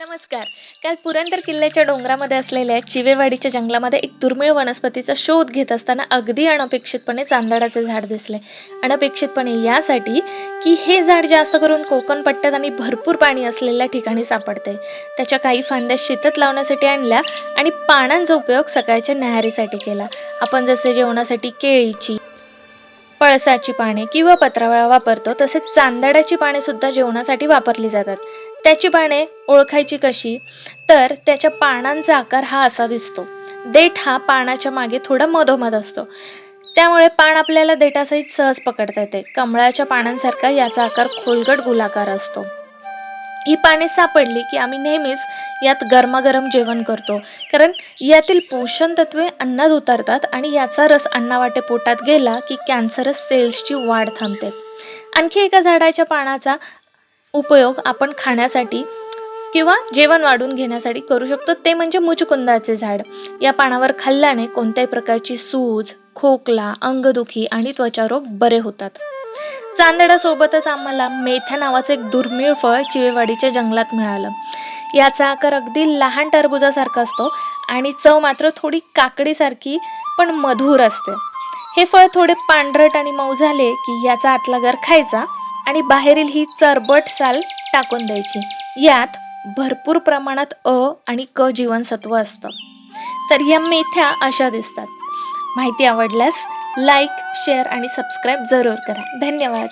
नमस्कार. काल पुरंदर किल्ल्याच्या डोंगरामध्ये असलेल्या चिवेवाडीच्या जंगलामध्ये एक दुर्मिळ वनस्पतीचा शोध घेत असताना अगदी अनपेक्षितपणे चांदडाचे झाड दिसले. अनपेक्षितपणे यासाठी की हे झाड जास्त करून कोकण पट्ट्यात आणि भरपूर पाणी असलेल्या ठिकाणी सापडते. त्याच्या काही फांद्या शेतात लावण्यासाठी आणल्या आणि पानांचा उपयोग सकाळच्या न्याहारीसाठी केला. आपण जसे जेवणासाठी केळीची पळसाची पाने किंवा पत्रावळा वापरतो तसेच चांदडाची पाने सुद्धा जेवणासाठी वापरली जातात. त्याची पाने ओळखायची कशी? तर त्याच्या पानांचा आकार हा असा दिसतो. देठ हा पानाच्या मागे थोडा मधोमध असतो. त्यामुळे पान आपल्याला देठासहित सहज पकडता येते. कमळाच्या पानांसारखा याचा आकार खोलगट गोलाकार असतो. ही पाने सापडली की आम्ही नेहमीच यात गरमागरम जेवण करतो. कारण यातील पोषण तत्वे अन्नात उतरतात आणि याचा रस अन्नावाटे पोटात गेला की कॅन्सरस सेल्सची वाढ थांबते. आणखी एका झाडाच्या पानाचा उपयोग आपण खाण्यासाठी किंवा जेवण वाढून घेण्यासाठी करू शकतो. ते म्हणजे मुचकुंदाचे झाड. या पानावर खाल्ल्याने कोणत्याही प्रकारची सूज खोकला अंगदुखी आणि त्वचारोग बरे होतात. चांदडासोबतच आम्हाला मेथ्या नावाचं एक दुर्मिळ फळ चिवेवाडीच्या जंगलात मिळालं. याचा आकार अगदी लहान टरबुजासारखा असतो आणि चव मात्र थोडी काकडीसारखी पण मधुर असते. हे फळ थोडे पांढरट आणि मऊ झाले की याचा आतला गर खायचा. आणि बाहेरील ही चरबट साल टाकून द्यायची. यात भरपूर प्रमाणात अ आणि क जीवनसत्व असतं. तर या मेथ्या अशा दिसतात. माहिती आवडल्यास लाईक शेअर आणि सबस्क्राईब जरूर करा. धन्यवाद.